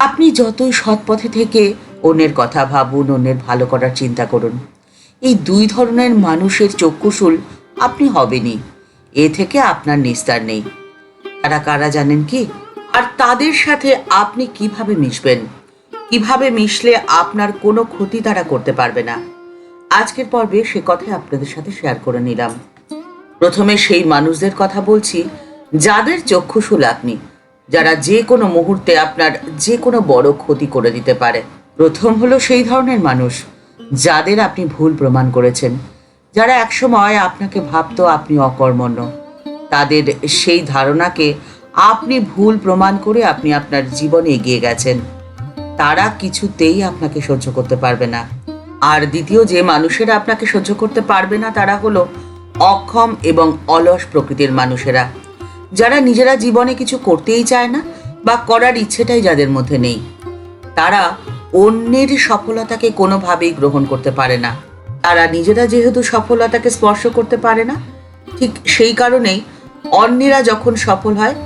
আপনি যতই সৎ পথে থেকে অন্যের কথা ভাবুন, অন্যের ভালো করার চিন্তা করুন। এই দুই ধরনের মানুষের চক্ষুশুল আপনি হবেনই। এ থেকে আপনার নিস্তার নেই। তারা কারা জানেন কি? আর তাদের সাথে আপনি কীভাবে মিশবেন? কীভাবে মিশলে আপনার কোনো ক্ষতি তারা করতে পারবে না? আজকের পর্বে সে কথাই আপনাদের সাথে শেয়ার করে নিলাম। প্রথমে সেই মানুষদের কথা বলছি, যাদের চক্ষুশুল আপনি। যারা যে কোনো মুহূর্তে আপনার যে কোনো বড় ক্ষতি করে দিতে পারে। প্রথম হলো সেই ধরনের মানুষ যাদের আপনি ভুল প্রমাণ করেছেন। যারা একসময় আপনাকে ভাবত আপনি অকর্মণ্য। তাদের সেই ধারণাকে আপনি ভুল প্রমাণ করে আপনি আপনার জীবনে এগিয়ে গেছেন। তারা কিছুতেই আপনাকে সহ্য করতে পারবে না। আর দ্বিতীয়, যে মানুষেরা আপনাকে সহ্য করতে পারবে না তারা হলো অক্ষম এবং অলস প্রকৃতির মানুষেরা। যারা নিজেরা জীবনে কিছু করতেই চায় না বা করার ইচ্ছেটাই যাদের মধ্যে নেই, তারা অন্যের সফলতাকে কোনোভাবেই গ্রহণ করতে পারে না। তারা নিজেরা যেহেতু সফলতাকে স্পর্শ করতে পারে না, ঠিক সেই কারণেই অন্যেরা যখন সফল হয়,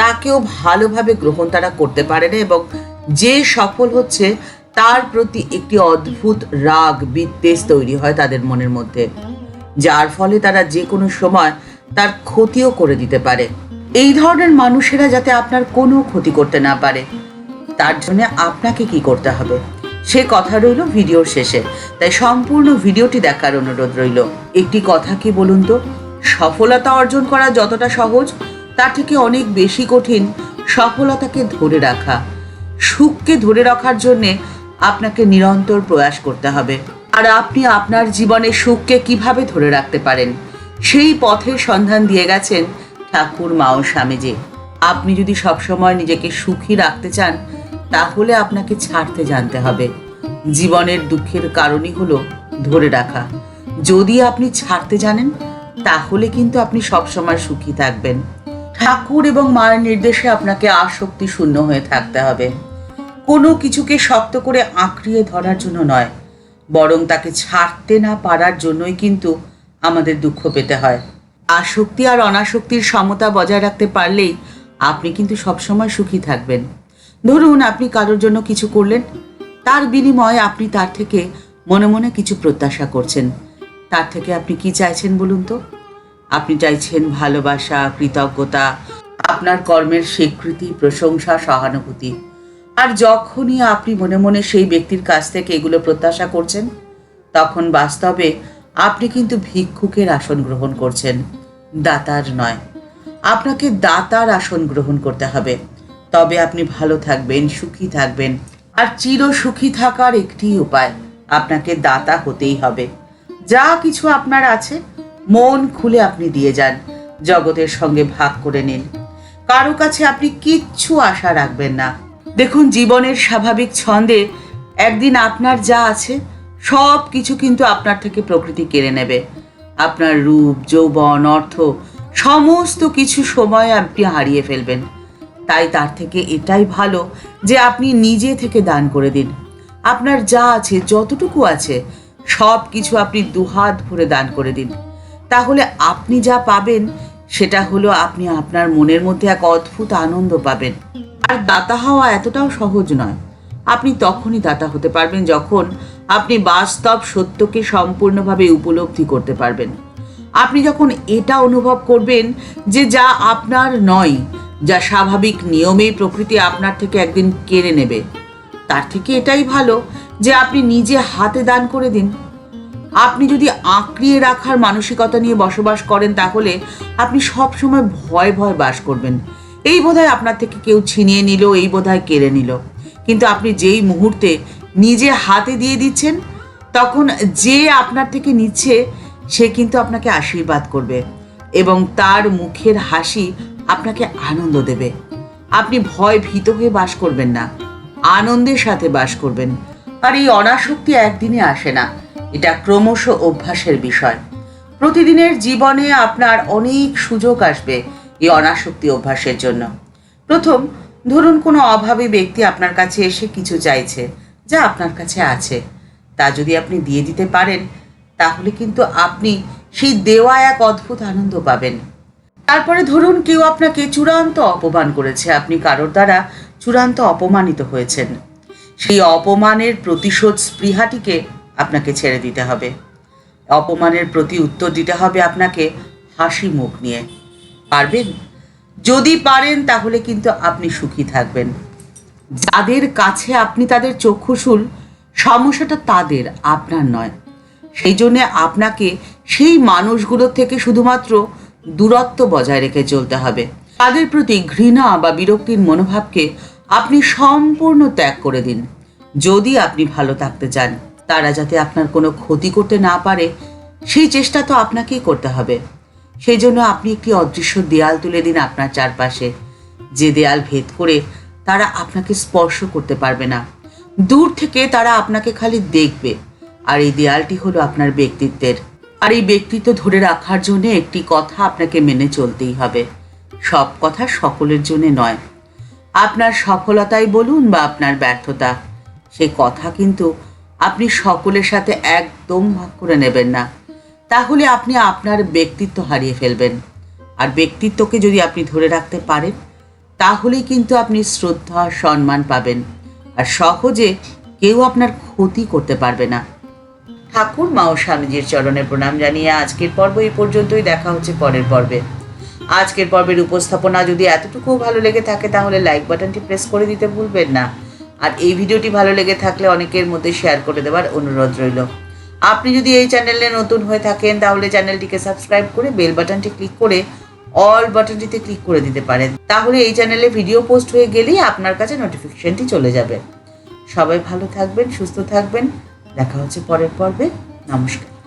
তাকেও ভালোভাবে গ্রহণ তারা করতে পারে না এবং যে সফল হচ্ছে, তার প্রতি একটি অদ্ভুত রাগ, বিদ্বেষ তৈরি হয় তাদের মনের মধ্যে, যার ফলে তারা যে কোনো সময় তার ক্ষতিও করে দিতে পারে। এই ধরনের মানুষেরা যাতে আপনার কোনো ক্ষতি করতে না পারে, তার জন্য আপনাকে কি করতে হবে? সে কথা রইল ভিডিওর শেষে। তাই সম্পূর্ণ ভিডিওটি দেখার অনুরোধ রইল। একটি কথা কি বলুন তো? সফলতা অর্জন করা যতটা সহজ, তার থেকে অনেক বেশি কঠিন সফলতাকে ধরে রাখা। সুখকে ধরে রাখার জন্যে আপনাকে নিরন্তর প্রয়াস করতে হবে। আর আপনি আপনার জীবনে সুখকে কীভাবে ধরে রাখতে পারেন? সেই পথের সন্ধান দিয়ে গেছেন ঠাকুর, মা ও স্বামীজি। আপনি যদি সবসময় নিজেকে সুখী রাখতে চান, তাহলে আপনাকে ছাড়তে জানতে হবে। জীবনের দুঃখের কারণই হলো ধরে রাখা। যদি আপনি ছাড়তে জানেন, তাহলে কিন্তু আপনি সবসময় সুখী থাকবেন। ঠাকুর এবং মায়ের নির্দেশে আপনাকে আসক্তি শূন্য হয়ে থাকতে হবে। কোনো কিছুকে শক্ত করে আঁকড়িয়ে ধরার জন্য নয়, বরং তাকে ছাড়তে না পারার জন্যই কিন্তু আমাদের দুঃখ পেতে হয়। আসক্তি আর অনাসক্তির সমতা বজায় রাখতে পারলেই আপনি কিন্তু সবসময় সুখী থাকবেন। ধরুন, আপনি কারোর জন্য কিছু করলেন, তার বিনিময়ে আপনি তার থেকে মনে মনে কিছু প্রত্যাশা করছেন। তার থেকে আপনি কি চাইছেন বলুন তো? আপনি চাইছেন ভালোবাসা, কৃতজ্ঞতা, আপনার কর্মের স্বীকৃতি, প্রশংসা, সহানুভূতি। আর যখনই আপনি মনে মনে সেই ব্যক্তির কাছ থেকে এগুলো প্রত্যাশা করছেন, তখন বাস্তবে আপনি কিন্তু ভিক্ষুকের আসন গ্রহণ করছেন, দাতার নয়। আপনাকে দাতার আসন গ্রহণ করতে হবে। তবে আপনি ভালো থাকবেন, সুখী থাকবেন, আর চির সুখী থাকার একটি উপায় আপনাকে দাতা হতেই হবে। যা কিছু আপনার আছে, মন খুলে আপনি দিয়ে যান, জগতের সঙ্গে ভাগ করে নিন। কারও কাছে আপনি কিচ্ছু আশা রাখবেন না। দেখুন, জীবনের স্বাভাবিক ছন্দে একদিন আপনার যা আছে সব কিছু কিন্তু আপনার থেকে প্রকৃতি কেড়ে নেবে। আপনার রূপ, যৌবন, অর্থ, সমস্ত কিছু সময় আপনি হারিয়ে ফেলবেন। তাই তার থেকে এটাই ভালো যে আপনি নিজে থেকে দান করে দিন। আপনার যা আছে, যতটুকু আছে, সব কিছু আপনি দুহাত ভরে দান করে দিন। তাহলে আপনি যা পাবেন, সেটা হলো আপনি আপনার মনের মধ্যে এক অদ্ভুত আনন্দ পাবেন। আর দাতা হওয়া এতটাও সহজ নয়। আপনি তখনই দাতা হতে পারবেন যখন আপনি বাস্তব সত্যকে সম্পূর্ণভাবে উপলব্ধি করতে পারবেন। আপনি যখন এটা অনুভব করবেন যে যা আপনার নয়, যা স্বাভাবিক নিয়মেই প্রকৃতি আপনার থেকে একদিন কেড়ে নেবে, তার থেকে এটাই ভালো যে আপনি নিজে হাতে দান করে দিন। আপনি যদি আঁকড়িয়ে রাখার মানসিকতা নিয়ে বসবাস করেন তাহলে আপনি সব সময় ভয় ভয় বাস করবেন। এই বোধহয় আপনার থেকে কেউ ছিনিয়ে নিল, এই বোধহয় কেড়ে নিল। কিন্তু আপনি যেই মুহূর্তে নিজে হাতে দিয়ে দিচ্ছেন, তখন যে আপনার থেকে নিচ্ছে, সে কিন্তু আপনাকে আশীর্বাদ করবে এবং তার মুখের হাসি আপনাকে আনন্দ দেবে। আপনি ভয় ভীত হয়ে বাস করবেন না, আনন্দের সাথে বাস করবেন। আর এই অনাসক্তি একদিনে আসে না, এটা ক্রমশ অভ্যাসের বিষয়। প্রতিদিনের জীবনে আপনার অনেক সুযোগ আসবে এই অনাসক্তি অভ্যাসের জন্য। প্রথম, ধরুন কোনো অভাবী ব্যক্তি আপনার কাছে এসে কিছু চাইছে যা আপনার কাছে আছে। তা যদি আপনি দিয়ে দিতে পারেন, তাহলে কিন্তু আপনি সেই দেওয়া এক অদ্ভুত আনন্দ পাবেন। তারপরে ধরুন কেউ আপনাকে চূড়ান্ত অপমান করেছে। আপনি কারোর দ্বারা চূড়ান্ত অপমানিত হয়েছেন। সেই অপমানের প্রতিশোধ স্পৃহাটিকে আপনাকে ছেড়ে দিতে হবে। অপমানের প্রতি উত্তর দিতে হবে আপনাকে হাসি মুখ নিয়ে। পারবেন? যদি পারেন, তাহলে কিন্তু আপনি সুখী থাকবেন। যাদের কাছে আপনি তাদের চক্ষুশূল, সমস্যাটা তাদের, আপনার নয়। সেই জন্যে আপনাকে সেই মানুষগুলোর থেকে শুধুমাত্র দূরত্ব বজায় রেখে চলতে হবে। তাদের প্রতি ঘৃণা বা বিরক্তির মনোভাবকে আপনি সম্পূর্ণ ত্যাগ করে দিন। যদি আপনি ভালো থাকতে চান, তারা যাতে আপনার কোনো ক্ষতি করতে না পারে, সেই চেষ্টা তো আপনাকেই করতে হবে। সেই জন্য আপনি একটি অদৃশ্য দেয়াল তুলে দিন আপনার চারপাশে। যে দেয়াল ভেদ করে তারা আপনাকে স্পর্শ করতে পারবে না। দূর থেকে তারা আপনাকে খালি দেখবে। আর এই দেয়ালটি হলো আপনার ব্যক্তিত্বের। আর এই ব্যক্তিত্ব ধরে রাখার জন্য একটি কথা আপনাকে মেনে চলতেই হবে। সব কথা সকলের জন্য নয়। আপনার সফলতাই বলুন বা আপনার ব্যর্থতা। সেই কথা কিন্তু আপনি সকলের সাথে একদম ভাগ করে নেবেন না। তাহলে আপনি আপনার ব্যক্তিত্ব হারিয়ে ফেলবেন। আর ব্যক্তিত্বকে যদি আপনি ধরে রাখতে পারেন তাহলেই কিন্তু আপনি শ্রদ্ধা, সম্মান পাবেন। আর সহজে কেউ আপনার ক্ষতি করতে পারবে না। ঠাকুর মা ও স্বামীজির চরণে প্রণাম জানিয়ে আজকের পর্ব এই পর্যন্তই। দেখা হচ্ছে পরের পর্বে। আজকের পর্বের উপস্থাপনা যদি এতটুকু ভালো লেগে থাকে, তাহলে লাইক বাটনটি প্রেস করে দিতে ভুলবেন না। আর এই ভিডিওটি ভালো লেগে থাকলে অনেকের মধ্যে শেয়ার করে দেওয়ার অনুরোধ রইল। আপনি যদি এই চ্যানেলে নতুন হয়ে থাকেন, তাহলে চ্যানেলটিকে সাবস্ক্রাইব করে বেল বাটনটি ক্লিক করে অল বাটনটিতে ক্লিক করে দিতে পারেন। তাহলে এই চ্যানেলে ভিডিও পোস্ট হয়ে গেলেই আপনার কাছে নোটিফিকেশনটি চলে যাবে। সবাই ভালো থাকবেন, সুস্থ থাকবেন। দেখা হচ্ছে পরের পর্বে। নমস্কার।